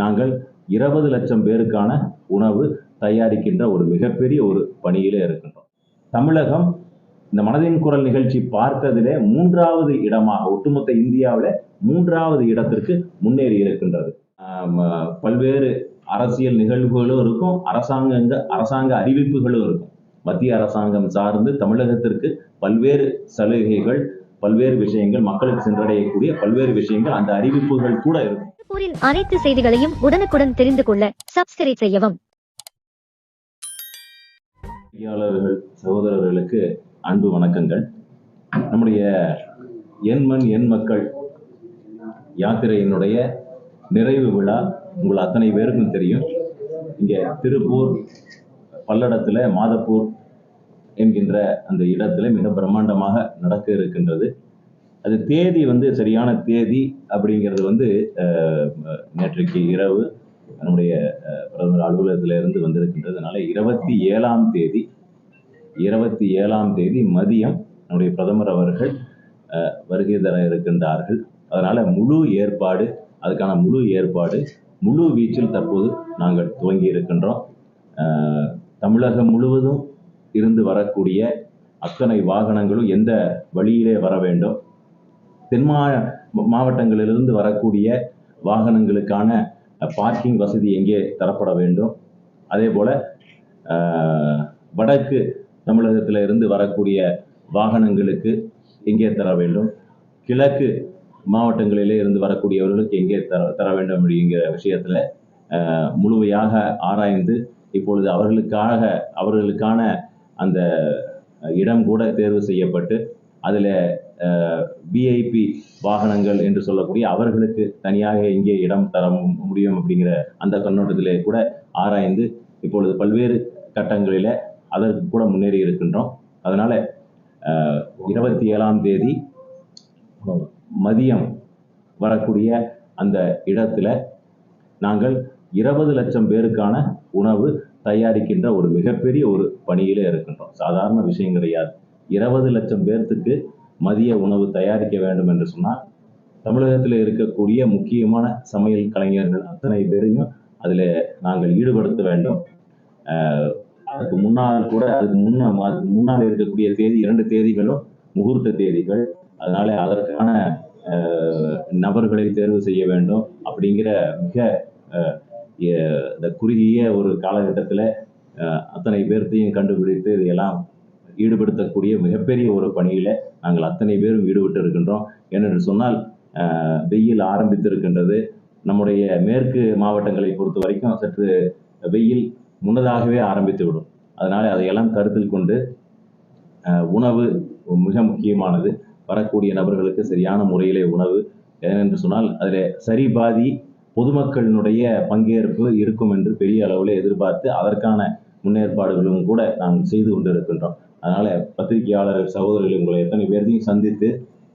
நாங்கள் இருபது லட்சம் பேருக்கான உணவு தயாரிக்கின்ற ஒரு மிகப்பெரிய ஒரு பணியிலே இருக்கின்றோம். தமிழகம் இந்த மனதின் குரல் நிகழ்ச்சி பார்த்ததிலே மூன்றாவது இடமாக ஒட்டுமொத்த இந்தியாவில் மூன்றாவது இடத்திற்கு முன்னேறி இருக்கின்றது. பல்வேறு அரசியல் நிகழ்வுகளும் இருக்கும் அரசாங்க அரசாங்க அறிவிப்புகளும் இருக்கும். மத்திய அரசாங்கம் சார்ந்து தமிழகத்திற்கு பல்வேறு சலுகைகள் பல்வேறு விஷயங்கள் மக்களுக்கு சென்றடையக்கூடிய பல்வேறு விஷயங்கள் அந்த அறிவிப்புகள் கூட இருக்கும். திருப்பூரின் அனைத்து செய்திகளையும் உடனுக்குடன் தெரிந்து கொள்ள சப்ஸ்கிரைப் செய்யவும். செய்தியாளர்கள் சகோதரர்களுக்கு அன்பு வணக்கங்கள். நம்முடைய என் மண் என் மக்கள் யாத்திரையினுடைய நிறைவு விழா உங்கள் அத்தனை பேருக்கும் தெரியும். இங்கே திருப்பூர் பல்லடத்தில் மாதப்பூர் என்கின்ற அந்த இடத்துல மிக பிரம்மாண்டமாக நடக்க இருக்கின்றது. அது தேதி வந்து சரியான தேதி அப்படிங்கிறது வந்து நேற்றைக்கு இரவு நம்முடைய பிரதமர் அலுவலகத்தில் இருந்து இருபத்தி ஏழாம் தேதி இருபத்தி ஏழாம் தேதி மதியம் நம்முடைய பிரதமர் அவர்கள் வருகை தர இருக்கின்றார்கள். அதனால் முழு ஏற்பாடு அதுக்கான முழு ஏற்பாடு முழு வீச்சில் தற்போது நாங்கள் துவங்கி இருக்கின்றோம். தமிழகம் முழுவதும் இருந்து வரக்கூடிய அத்தனை வாகனங்களும் எந்த வழியிலே வர வேண்டும் தென்மா மாவட்டங்களிலிருந்து வரக்கூடிய வாகனங்களுக்கான பார்க்கிங் வசதி எங்கே தரப்பட வேண்டும்? அதே போல் வடக்கு தமிழகத்தில் இருந்து வரக்கூடிய வாகனங்களுக்கு எங்கே தர வேண்டும்? கிழக்கு மாவட்டங்களிலே இருந்து வரக்கூடியவர்களுக்கு எங்கே தர தர வேண்டும் அப்படிங்கிற விஷயத்தில் முழுமையாக ஆராய்ந்து இப்பொழுது அவர்களுக்காக அவர்களுக்கான அந்த இடம் கூட தேர்வு செய்யப்பட்டு அதில் விஐபி வாகனங்கள் என்று சொல்லக்கூடிய அவர்களுக்கு தனியாக எங்கே இடம் தர முடியும் அப்படிங்கிற அந்த கண்ணோட்டத்திலே கூட ஆராய்ந்து இப்பொழுது பல்வேறு கட்டங்களில் அதற்கு கூட முன்னேறி இருக்கின்றோம். அதனால இருபத்தி ஏழாம் தேதி மதியம் வரக்கூடிய அந்த இடத்துல நாங்கள் இருபது லட்சம் பேருக்கான உணவு தயாரிக்கின்ற ஒரு மிகப்பெரிய ஒரு பணியிலே இருக்கின்றோம். சாதாரண விஷயம் கிடையாது. இருபது லட்சம் பேர்த்துக்கு மதிய உணவு தயாரிக்க வேண்டும் என்று சொன்னால் தமிழகத்தில் இருக்கக்கூடிய முக்கியமான சமையல் கலைஞர்கள் அத்தனை பேரையும் அதில் நாங்கள் ஈடுபடுத்த வேண்டும். அதுக்கு முன்னால் கூட அதுக்கு முன்ன அதுக்கு முன்னால் இருக்கக்கூடிய தேதி இரண்டு தேதிகளும் முகூர்த்த தேதிகள். அதனால அதற்கான அஹ், நபர்களை தேர்வு செய்ய வேண்டும் அப்படிங்கிற மிக அஹ், இந்த குறுகிய ஒரு காலகட்டத்தில் அத்தனை பேர்த்தையும் கண்டுபிடித்து இதையெல்லாம் ஈடுபடுத்தக்கூடிய மிகப்பெரிய ஒரு பணியில் நாங்கள் அத்தனை பேரும் ஈடுபட்டு இருக்கின்றோம் ஏனென்று சொன்னால் வெயில் ஆரம்பித்திருக்கின்றது. நம்முடைய மேற்கு மாவட்டங்களை பொறுத்த வரைக்கும் சற்று வெயில் முன்னதாகவே ஆரம்பித்துவிடும். அதனால் அதையெல்லாம் கருத்தில் கொண்டு உணவு மிக முக்கியமானது. வரக்கூடிய நபர்களுக்கு சரியான முறையிலே உணவு. ஏனென்று சொன்னால் அதில் சரி பாதி பொதுமக்களினுடைய பங்கேற்பு இருக்கும் என்று பெரிய அளவில் எதிர்பார்த்து அதற்கான முன்னேற்பாடுகளும் கூட நாங்கள் செய்து கொண்டிருக்கின்றோம். அதனால பத்திரிகையாளர் சகோதரர்கள் உங்களை எத்தனை பேர்த்தையும் சந்தித்து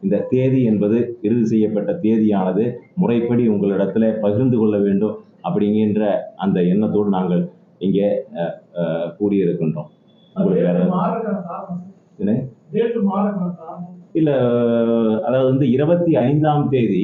இந்த தேதி என்பது இறுதி செய்யப்பட்ட தேதியானது முறைப்படி உங்களிடத்துல பகிர்ந்து கொள்ள வேண்டும் அப்படிங்கின்ற அந்த எண்ணத்தோடு நாங்கள் இங்கே கூடியிருக்கின்றோம். உங்களுக்கு வேற? இல்ல அதாவது வந்து இருபத்தி ஐந்தாம் தேதி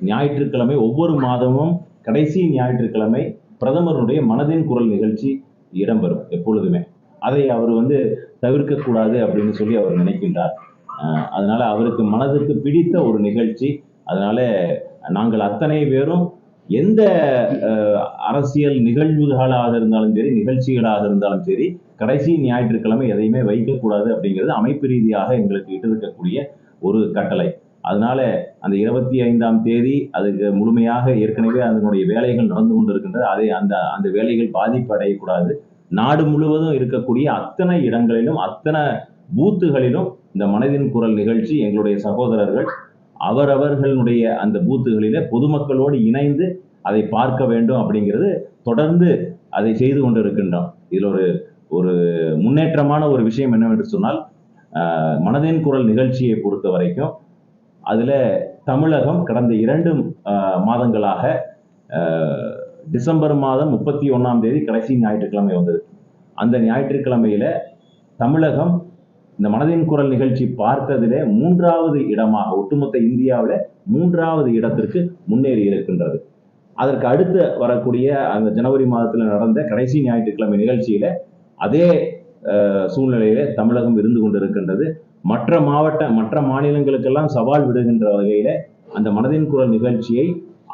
ஞாயிற்றுக்கிழமை ஒவ்வொரு மாதமும் கடைசி ஞாயிற்றுக்கிழமை பிரதமருடைய மனதின் குரல் நிகழ்ச்சி இடம்பெறும் எப்பொழுதுமே. அதை அவர் வந்து தவிர்க்கக்கூடாது அப்படின்னு சொல்லி அவர் நினைக்கின்றார். அஹ் அதனால அவருக்கு மனதுக்கு பிடித்த ஒரு நிகழ்ச்சி. அதனால நாங்கள் அத்தனை பேரும் எந்த அஹ், அரசியல் நிகழ்வுகளாக இருந்தாலும் சரி நிகழ்ச்சிகளாக இருந்தாலும் சரி கடைசி ஞாயிற்றுக்கிழமை எதையுமே வைக்கக்கூடாது அப்படிங்கிறது அமைப்பு ரீதியாக எங்களுக்கு இட்டிருக்கக்கூடிய ஒரு கட்டளை. அதனால அந்த இருபத்தி ஐந்தாம் தேதி அதுக்கு முழுமையாக ஏற்கனவே அதனுடைய வேலைகள் நடந்து கொண்டிருக்கின்றது அதை அந்த அந்த வேலைகள் பாதிப்பு அடையக்கூடாது நாடு முழுவதும் இருக்கக்கூடிய அத்தனை இடங்களிலும் அத்தனை பூத்துகளிலும் இந்த மனதின் குரல் நிகழ்ச்சி எங்களுடைய சகோதரர்கள் அவரவர்களுடைய அந்த பூத்துகளிலே பொதுமக்களோடு இணைந்து அதை பார்க்க வேண்டும் அப்படிங்கிறது தொடர்ந்து அதை செய்து கொண்டிருக்கின்றோம். இதில் ஒரு ஒரு முன்னேற்றமான ஒரு விஷயம் என்னவென்று சொன்னால் மனதின் குரல் நிகழ்ச்சியை பொறுத்த வரைக்கும் அதில் தமிழகம் கடந்த இரண்டு மாதங்களாக டிசம்பர் மாதம் முப்பத்தி ஒன்றாம் தேதி கடைசி ஞாயிற்றுக்கிழமை வந்தது. அந்த ஞாயிற்றுக்கிழமையில தமிழகம் இந்த மனதின் குரல் நிகழ்ச்சி பார்த்ததிலே மூன்றாவது இடமாக ஒட்டுமொத்த இந்தியாவில் மூன்றாவது இடத்திற்கு முன்னேறி இருக்கின்றது. அதற்கு அடுத்து வரக்கூடிய அந்த ஜனவரி மாதத்தில் நடந்த கடைசி ஞாயிற்றுக்கிழமை நிகழ்ச்சியில் அதே சூழ்நிலையில தமிழகம் இருந்து கொண்டிருக்கின்றது. மற்ற மாவட்ட மற்ற மாநிலங்களுக்கெல்லாம் சவால் விடுகின்ற வகையில அந்த மனதின் குரல் நிகழ்ச்சியை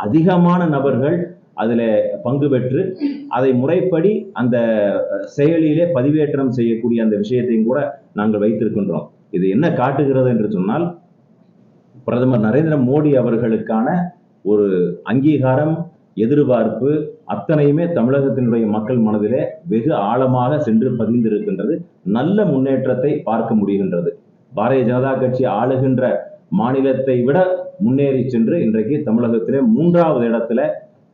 அதிகமான நபர்கள் அதில் பங்கு பெற்று அதை முறைப்படி அந்த செயலியிலே பதிவேற்றம் செய்யக்கூடிய அந்த விஷயத்தையும் கூட நாங்கள் வைத்திருக்கின்றோம். இது என்ன காட்டுகிறது என்று சொன்னால் பிரதமர் நரேந்திர மோடி அவர்களுக்கான ஒரு அங்கீகாரம் எதிர்பார்ப்பு அத்தனையுமே தமிழகத்தினுடைய மக்கள் மனதிலே வெகு ஆழமாக சென்று பதிந்திருக்கின்றது. நல்ல முன்னேற்றத்தை பார்க்க முடிகின்றது. பாரதிய ஜனதா கட்சி ஆளுகின்ற மாநிலத்தை விட முன்னேறி சென்று இன்றைக்கு தமிழகத்திலே மூன்றாவது இடத்துல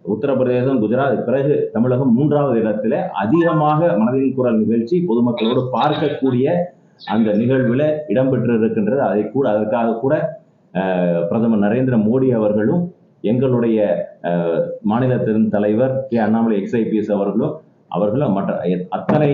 உத்தரப்பிரதேசம் குஜராத் பிறகு தமிழகம் மூன்றாவது இடத்துல அதிகமாக மனதின் குரல் நிகழ்ச்சி பொதுமக்களோடு பார்க்கக்கூடிய அந்த நிகழ்வில் இடம்பெற்று இருக்கின்றது அதை கூட அதற்காக கூட பிரதமர் நரேந்திர மோடி அவர்களும் எங்களுடைய மாநிலத்தின் தலைவர் கே. அண்ணாமலை எக்ஸ்ஐபிஎஸ் அவர்களும் அவர்களும் மற்ற அத்தனை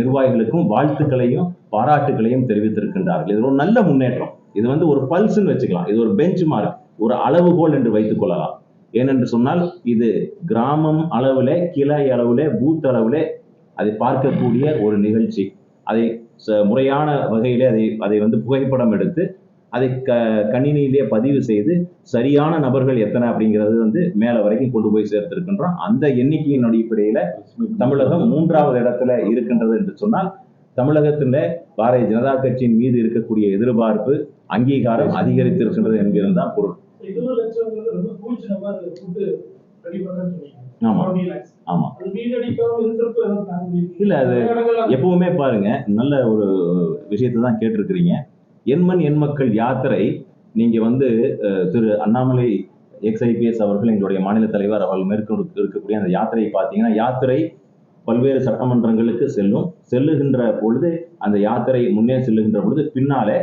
நிர்வாகிகளுக்கும் வாழ்த்துக்களையும் பாராட்டுகளையும் தெரிவித்திருக்கின்றார்கள். இது ஒரு நல்ல முன்னேற்றம். இது வந்து ஒரு பல்ஸ்ன்னு வச்சுக்கலாம். இது ஒரு பெஞ்ச் மார்க் ஒரு அளவுகோல் என்று வைத்துக் கொள்ளலாம். ஏனென்று சொன்னால் இது கிராமம் அளவிலே கிளை அளவிலே பூத் அளவிலே அதை பார்க்கக்கூடிய ஒரு நிகழ்ச்சி. அதை ச- முறையான வகையிலே அதை அதை வந்து புகைப்படம் எடுத்து அதை க கணினியிலே பதிவு செய்து சரியான நபர்கள் எத்தனை அப்படிங்கிறது வந்து மேலே வரைக்கும் கொண்டு போய் சேர்த்திருக்கின்றோம். அந்த எண்ணிக்கையின் அடிப்படையில் தமிழகம் மூன்றாவது இடத்துல இருக்கின்றது என்று சொன்னால் தமிழகத்தில் பாரதிய ஜனதா கட்சியின் மீது இருக்கக்கூடிய எதிர்பார்ப்பு அங்கீகாரம் அதிகரித்திருக்கின்றது என்கிறது தான் பொருள். இருபது லட்சம்ங்கிறது ரொம்ப கூச்சு நம்பர் கூட்டு ரெடி பண்றேன்னு சொன்னீங்க. ஆமா. 20 lakhs. ஆமா. அது ஏதாவது தாங்க முடியும் இல்ல, அது எப்பவுமே பாருங்க நல்ல ஒரு விஷயத்தை தான் கேட்டிருக்கிறீங்க. எண்மண் எண் மக்கள் யாத்திரை நீங்க வந்து திரு அண்ணாமலை எக்ஸ்ஐபிஎஸ் அவர்கள் எங்களுடைய மாநில தலைவர் அவர்கள் மேற்கொண்டு இருக்கக்கூடிய அந்த யாத்திரையை பார்த்தீங்கன்னா யாத்திரை பல்வேறு சட்டமன்றங்களுக்கு செல்லும். செல்லுகின்ற பொழுது அந்த யாத்திரை முன்னே செல்லுகின்ற பொழுது பின்னாலே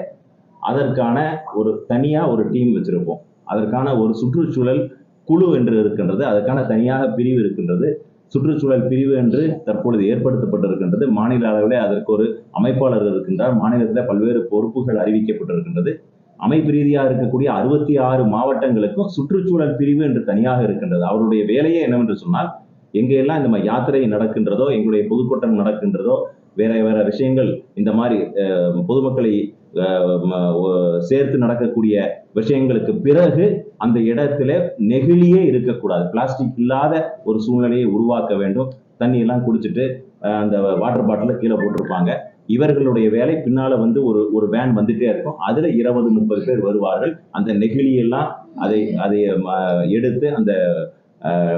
அதற்கான ஒரு தனியா ஒரு டீம் வச்சிருப்போம். அதற்கான ஒரு சுற்றுச்சூழல் குழு என்று இருக்கின்றது. அதற்கான தனியாக பிரிவு இருக்கின்றது. சுற்றுச்சூழல் பிரிவு என்று தற்பொழுது ஏற்படுத்தப்பட்டிருக்கின்றது. மாநில அளவிலே அதற்கு ஒரு அமைப்பாளர் இருக்கின்றார். மாநிலத்தில் பல்வேறு பொறுப்புகள் அறிவிக்கப்பட்டிருக்கின்றது. அமைப்பு ரீதியாக இருக்கக்கூடிய அறுபத்தி ஆறு மாவட்டங்களுக்கும் சுற்றுச்சூழல் பிரிவு என்று தனியாக இருக்கின்றது. அவருடைய வேலையே என்னவென்று சொன்னால் எங்கெல்லாம் இந்த மாதிரி யாத்திரை நடக்கின்றதோ எங்களுடைய பொதுக்கூட்டம் நடக்கின்றதோ வேற வேற விஷயங்கள் இந்த மாதிரி பொதுமக்களை சேர்த்து நடக்கக்கூடிய விஷயங்களுக்கு பிறகு அந்த இடத்துல நெகிழியே இருக்கக்கூடாது. பிளாஸ்டிக் இல்லாத ஒரு சூழ்நிலையை உருவாக்க வேண்டும். தண்ணி எல்லாம் குடிச்சிட்டு அந்த வாட்டர் பாட்டில கீழே போட்டிருப்பாங்க. இவர்களுடைய வேலை பின்னால வந்து ஒரு ஒரு வேன் வந்துட்டே இருக்கும். அதுல இருபது முப்பது பேர் வருவார்கள். அந்த நெகிழியெல்லாம் அதை அதை எடுத்து அந்த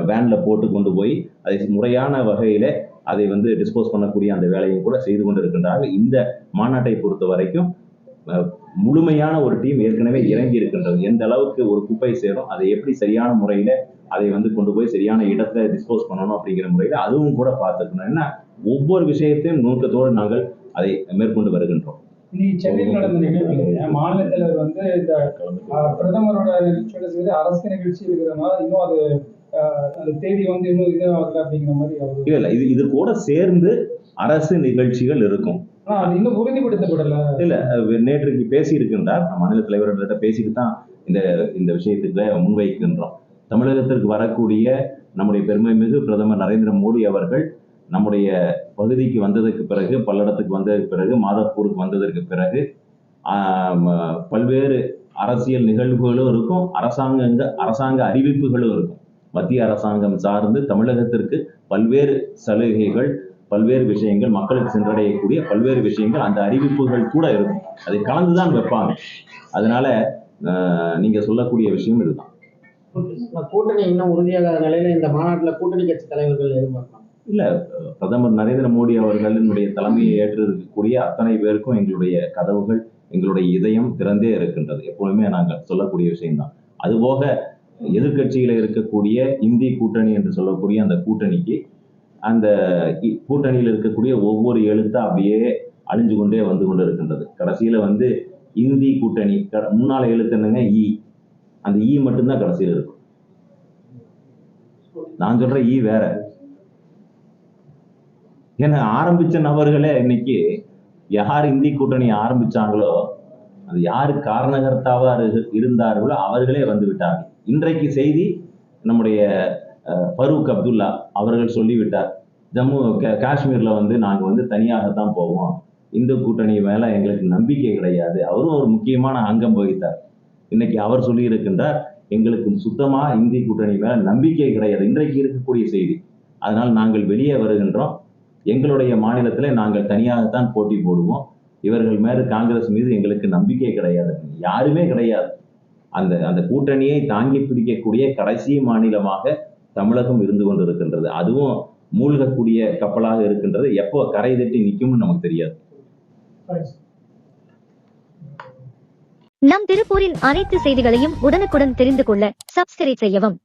வேன்ல போட்டு கொண்டு போய் அதை முறையான வகையில அதை வந்து டிஸ்போஸ் பண்ணக்கூடிய அந்த வேலையும் கூட செய்து கொண்டு இருக்கின்றார்கள் இந்த மாநாட்டை பொறுத்த வரைக்கும் முழுமையான ஒரு டீம் ஏற்கனவே இறங்கி இருக்கின்றது. எந்த அளவுக்கு ஒரு குப்பை சேரும் அதை எப்படி சரியான முறையில அதை வந்து கொண்டு போய் சரியான இடத்துல டிஸ்போஸ் பண்ணணும் அப்படிங்கிற முறையில அதுவும் கூட பார்த்துக்கணும் ஏன்னா ஒவ்வொரு விஷயத்தையும் நோக்கத்தோடு நாங்கள் அதை மேற்கொண்டு வருகின்றோம். இன்னைக்கு சென்னையில் நடந்த நிகழ்வுல மாநில தலைவர் வந்து இந்த பிரதமரோட நிகழ்ச்சியோட அரசு நிகழ்ச்சி இருக்கிறதுனால இன்னும் அது அந்த தேதி வந்து இன்னும் இது ஆகல அப்படிங்கிற மாதிரி இல்ல இல்ல இது இது கூட சேர்ந்து அரசு நிகழ்ச்சிகள் இருக்கும். அது இன்னும் உறுதிப்படுத்தப்படல. இல்ல நேற்றுக்கு பேசி இருக்கின்றார் மாநில தலைவர்கிட்ட பேசிட்டு தான் இந்த இந்த விஷயத்துக்கு முன்வைக்கின்றோம். தமிழகத்திற்கு வரக்கூடிய நம்முடைய பெருமை மிகு பிரதமர் நரேந்திர மோடி அவர்கள் நம்முடைய பகுதிக்கு வந்ததற்கு பிறகு பல்லடத்துக்கு வந்ததற்கு பிறகு மாதப்பூருக்கு வந்ததற்கு பிறகு பல்வேறு அரசியல் நிகழ்வுகளும் இருக்கும் அரசாங்க அரசாங்க அறிவிப்புகளும் இருக்கும். மத்திய அரசாங்கம் சார்ந்து தமிழகத்திற்கு பல்வேறு சலுகைகள் பல்வேறு விஷயங்கள் மக்களுக்கு சென்றடையக்கூடிய பல்வேறு விஷயங்கள் அந்த அறிவிப்புகள் கூட இருக்கும். அதை கலந்துதான் வைப்பாங்க. அதனால நீங்க சொல்லக்கூடிய விஷயம் இதுதான். கூட்டணி இன்னும் உறுதியாகாத நிலையில இந்த மாநாட்டுல கூட்டணி கட்சி தலைவர்கள் எதிர்பார்க்கலாம். பிரதமர் நரேந்திர மோடி அவர்களினுடைய தலைமையை ஏற்று இருக்கக்கூடிய அத்தனை பேருக்கும் எங்களுடைய கதவுகள் எங்களுடைய இதயம் திறந்தே இருக்கின்றது. எப்பொழுதுமே நாங்கள் சொல்லக்கூடிய விஷயம்தான். அதுபோக எதிர்க்கட்சியில இருக்கக்கூடிய இந்தி கூட்டணி என்று சொல்லக்கூடிய அந்த கூட்டணிக்கு அந்த கூட்டணியில் இருக்கக்கூடிய ஒவ்வொரு எழுத்தா அப்படியே அழிஞ்சு கொண்டே வந்து கொண்டு இருக்கின்றது கடைசியில வந்து இந்தி கூட்டணி க- முன்னால எழுத்து என்னங்க? ஈ அந்த ஈ மட்டும்தான் கடைசியில் இருக்கும். நான் சொல்ற ஈ வேற. ஏன்னா ஆரம்பிச்ச நபர்களே இன்னைக்கு யார் இந்தி கூட்டணி ஆரம்பிச்சாங்களோ அது யாரு காரணகர்த்தாவா இருந்தார்களோ அவர்களே வந்து விட்டார்கள். இன்றைக்கு செய்தி நம்முடைய ஃபரூக் அப்துல்லா அவர்கள் சொல்லிவிட்டார். ஜம்மு காஷ்மீரில் வந்து நாங்கள் வந்து தனியாகத்தான் போவோம். இந்து கூட்டணி மேலே எங்களுக்கு நம்பிக்கை கிடையாது. அவரும் ஒரு முக்கியமான அங்கம் வகித்தார். இன்னைக்கு அவர் சொல்லியிருக்கின்றார் எங்களுக்கு சுத்தமாக இந்திய கூட்டணி மேலே நம்பிக்கை கிடையாது. இன்றைக்கு இருக்கக்கூடிய செய்தி. அதனால் நாங்கள் வெளியே வருகின்றோம். எங்களுடைய மாநிலத்தில் நாங்கள் தனியாகத்தான் போட்டி போடுவோம். இவர்கள் மேலே காங்கிரஸ் மீது எங்களுக்கு நம்பிக்கை கிடையாது. யாருமே கிடையாது. அந்த அந்த கூட்டணியை தாங்கி பிடிக்கக்கூடிய கடைசி மாநிலமாக தமிழகம் இருந்து கொண்டிருக்கின்றது. அதுவும் மூழ்கக்கூடிய கப்பலாக இருக்கின்றது. எப்போ கரை தட்டி நிற்கும்னு நமக்கு தெரியாது. நம் திருப்பூரின் அனைத்து செய்திகளையும் உடனுக்குடன் தெரிந்து கொள்ள சப்ஸ்கிரைப் செய்யவும்.